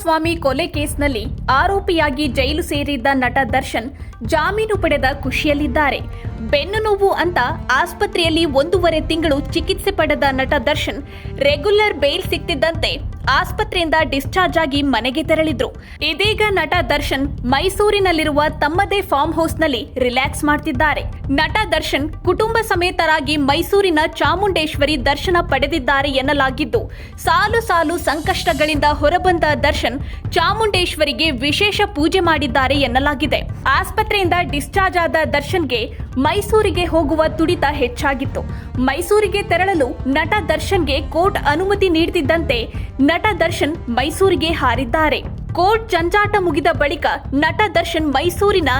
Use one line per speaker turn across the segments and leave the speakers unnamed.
ಸ್ವಾಮಿ ಕೊಲೆ ಕೇಸ್ನಲ್ಲಿ ಆರೋಪಿಯಾಗಿ ಜೈಲು ಸೇರಿದ್ದ ನಟ ದರ್ಶನ್ ಜಾಮೀನು ಪಡೆದ ಖುಷಿಯಲ್ಲಿದ್ದಾರೆ. ಬೆನ್ನು ನೋವು ಅಂತ ಆಸ್ಪತ್ರೆಯಲ್ಲಿ ಒಂದೂವರೆ ತಿಂಗಳು ಚಿಕಿತ್ಸೆ ಪಡೆದ ನಟ ದರ್ಶನ್ ರೆಗ್ಯುಲರ್ ಬೇಲ್ ಸಿಗ್ತಿದ್ದಂತೆ ಆಸ್ಪತ್ರೆಯಿಂದ ಡಿಸ್ಚಾರ್ಜ್ ಆಗಿ ಮನೆಗೆ ತೆರಳಿದ್ರು. ಇದೀಗ ನಟ ದರ್ಶನ್ ಮೈಸೂರಿನಲ್ಲಿರುವ ತಮ್ಮದೇ ಫಾರ್ಮ್ ಹೌಸ್ನಲ್ಲಿ ರಿಲ್ಯಾಕ್ಸ್ ಮಾಡ್ತಿದ್ದಾರೆ. ನಟ ದರ್ಶನ್ ಕುಟುಂಬ ಸಮೇತರಾಗಿ ಮೈಸೂರಿನ ಚಾಮುಂಡೇಶ್ವರಿ ದರ್ಶನ ಪಡೆದಿದ್ದಾರೆ ಎನ್ನಲಾಗಿದ್ದು, ಸಾಲು ಸಾಲು ಸಂಕಷ್ಟಗಳಿಂದ ಹೊರಬಂದ ದರ್ಶನ್ ಚಾಮುಂಡೇಶ್ವರಿಗೆ ವಿಶೇಷ ಪೂಜೆ ಮಾಡಿದ್ದಾರೆ ಎನ್ನಲಾಗಿದೆ. ಆಸ್ಪತ್ರೆಯಿಂದ ಡಿಸ್ಚಾರ್ಜ್ ಆದ ದರ್ಶನ್ಗೆ ಮೈಸೂರಿಗೆ ಹೋಗುವ ತುಡಿತ ಹೆಚ್ಚಾಗಿತ್ತು. ಮೈಸೂರಿಗೆ ತೆರಳಲು ನಟ ದರ್ಶನ್ಗೆ ಕೋರ್ಟ್ ಅನುಮತಿ ನೀಡುತ್ತಿದ್ದಂತೆ ನಟ ದರ್ಶನ್ ಮೈಸೂರಿಗೆ ಹಾರಿದ್ದಾರೆ. ಕೋರ್ಟ್ ಜಂಜಾಟ ಮುಗಿದ ಬಳಿಕ ನಟ ದರ್ಶನ್ ಮೈಸೂರಿನ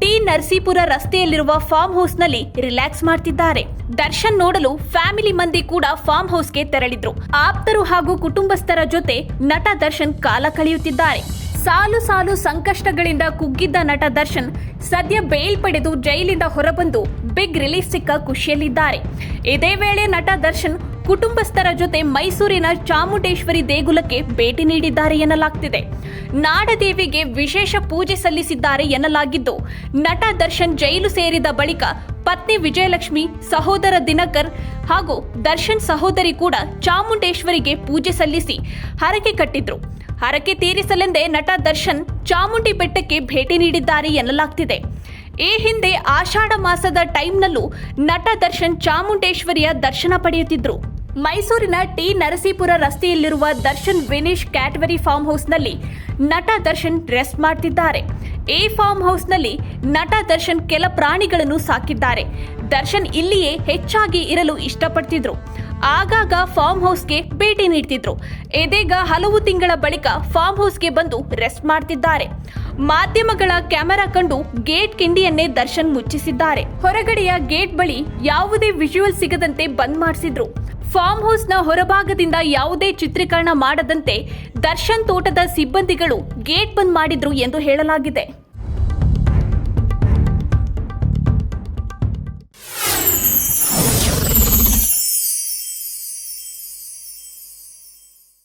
ಟಿ ನರಸೀಪುರ ರಸ್ತೆಯಲ್ಲಿರುವ ಫಾರ್ಮ್ ಹೌಸ್ನಲ್ಲಿ ರಿಲ್ಯಾಕ್ಸ್ ಮಾಡ್ತಿದ್ದಾರೆ. ದರ್ಶನ್ ನೋಡಲು ಫ್ಯಾಮಿಲಿ ಮಂದಿ ಕೂಡ ಫಾರ್ಮ್ ಹೌಸ್ಗೆ ತೆರಳಿದ್ರು. ಆಪ್ತರು ಹಾಗೂ ಕುಟುಂಬಸ್ಥರ ಜೊತೆ ನಟ ದರ್ಶನ್ ಕಾಲ ಕಳೆಯುತ್ತಿದ್ದಾರೆ. ಸಾಲು ಸಾಲು ಸಂಕಷ್ಟಗಳಿಂದ ಕುಗ್ಗಿದ್ದ ನಟ ದರ್ಶನ್ ಸದ್ಯ ಬೇಲ್ ಪಡೆದು ಜೈಲಿಂದ ಹೊರಬಂದು ಬಿಗ್ ರಿಲೀಫ್ ಸಿಕ್ಕ ಖುಷಿಯಲ್ಲಿದ್ದಾರೆ. ಇದೇ ವೇಳೆ ನಟ ದರ್ಶನ್ ಕುಟುಂಬಸ್ಥರ ಜೊತೆ ಮೈಸೂರಿನ ಚಾಮುಂಡೇಶ್ವರಿ ದೇಗುಲಕ್ಕೆ ಭೇಟಿ ನೀಡಿದ್ದಾರೆ ಎನ್ನಲಾಗ್ತಿದೆ. ನಾಡದೇವಿಗೆ ವಿಶೇಷ ಪೂಜೆ ಸಲ್ಲಿಸಿದ್ದಾರೆ ಎನ್ನಲಾಗಿದ್ದು, ನಟ ದರ್ಶನ್ ಜೈಲು ಸೇರಿದ ಬಳಿಕ ಪತ್ನಿ ವಿಜಯಲಕ್ಷ್ಮಿ, ಸಹೋದರ ದಿನಕರ್ ಹಾಗೂ ದರ್ಶನ್ ಸಹೋದರಿ ಕೂಡ ಚಾಮುಂಡೇಶ್ವರಿಗೆ ಪೂಜೆ ಸಲ್ಲಿಸಿ ಹರಕೆ ಕಟ್ಟಿದ್ರು. ಹರಕೆ ತೀರಿಸಲೆಂದೇ ನಟ ದರ್ಶನ್ ಚಾಮುಂಡಿ ಬೆಟ್ಟಕ್ಕೆ ಭೇಟಿ ನೀಡಿದ್ದಾರೆ ಎನ್ನಲಾಗ್ತಿದೆ. ಈ ಹಿಂದೆ ಆಷಾಢ ಮಾಸದ ಟೈಮ್ನಲ್ಲೂ ನಟ ದರ್ಶನ್ ಚಾಮುಂಡೇಶ್ವರಿಯ ದರ್ಶನ ಪಡೆಯುತ್ತಿದ್ರು. ಮೈಸೂರಿನ ಟಿ ನರಸೀಪುರ ರಸ್ತೆಯಲ್ಲಿರುವ ದರ್ಶನ್ ವಿನಿಶ್ ಕ್ಯಾಟ್ವರಿ ಫಾರ್ಮ್ ಹೌಸ್ನಲ್ಲಿ ನಟ ದರ್ಶನ್ ರೆಸ್ಟ್ ಮಾಡ್ತಿದ್ದಾರೆ. ಈ ಫಾರ್ಮ್ ಹೌಸ್ನಲ್ಲಿ ನಟ ದರ್ಶನ್ ಕೆಲ ಪ್ರಾಣಿಗಳನ್ನು ಸಾಕಿದ್ದಾರೆ. ದರ್ಶನ್ ಇಲ್ಲಿಯೇ ಹೆಚ್ಚಾಗಿ ಇರಲು ಇಷ್ಟಪಡ್ತಿದ್ರು. ಆಗಾಗ ಫಾರ್ಮ್ ಹೌಸ್ಗೆ ಭೇಟಿ ನೀಡ್ತಿದ್ರು. ಇದೀಗ ಹಲವು ತಿಂಗಳ ಬಳಿಕ ಫಾರ್ಮ್ ಹೌಸ್ಗೆ ಬಂದು ರೆಸ್ಟ್ ಮಾಡ್ತಿದ್ದಾರೆ. ಮಾಧ್ಯಮಗಳ ಕ್ಯಾಮೆರಾ ಕಂಡು ಗೇಟ್ ಕಿಂಡಿಯನ್ನೇ ದರ್ಶನ್ ಮುಚ್ಚಿಸಿದ್ದಾರೆ. ಹೊರಗಡೆಯ ಗೇಟ್ ಬಳಿ ಯಾವುದೇ ವಿಜುವಲ್ ಸಿಗದಂತೆ ಬಂದ್ ಮಾಡಿಸಿದ್ರು. ಫಾರ್ಮ್ ಹೌಸ್ನ ಹೊರಭಾಗದಿಂದ ಯಾವುದೇ ಚಿತ್ರೀಕರಣ ಮಾಡದಂತೆ ದರ್ಶನ್ ತೋಟದ ಸಿಬ್ಬಂದಿಗಳು ಗೇಟ್ ಬಂದ್ ಮಾಡಿದ್ರು ಎಂದು ಹೇಳಲಾಗಿದೆ.